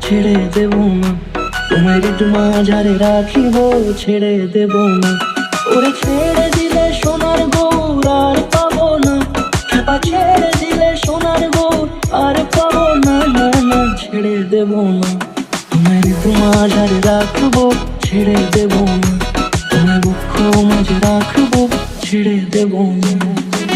ছেড়ে দেব না। তোমার মাঝারে রাখিব, ছেড়ে দেব না। ওরে ছেড়ে দিলে সোনার গৌর আর পাবো না। খেপা ছেড়ে দিলে সোনার গৌর আর পাবো না না না, ছেড়ে দেব না। তোমার মাঝারে রাখব, ছেড়ে দেব না। তোমার দুঃখ মাঝে রাখব, ছেড়ে দেব না।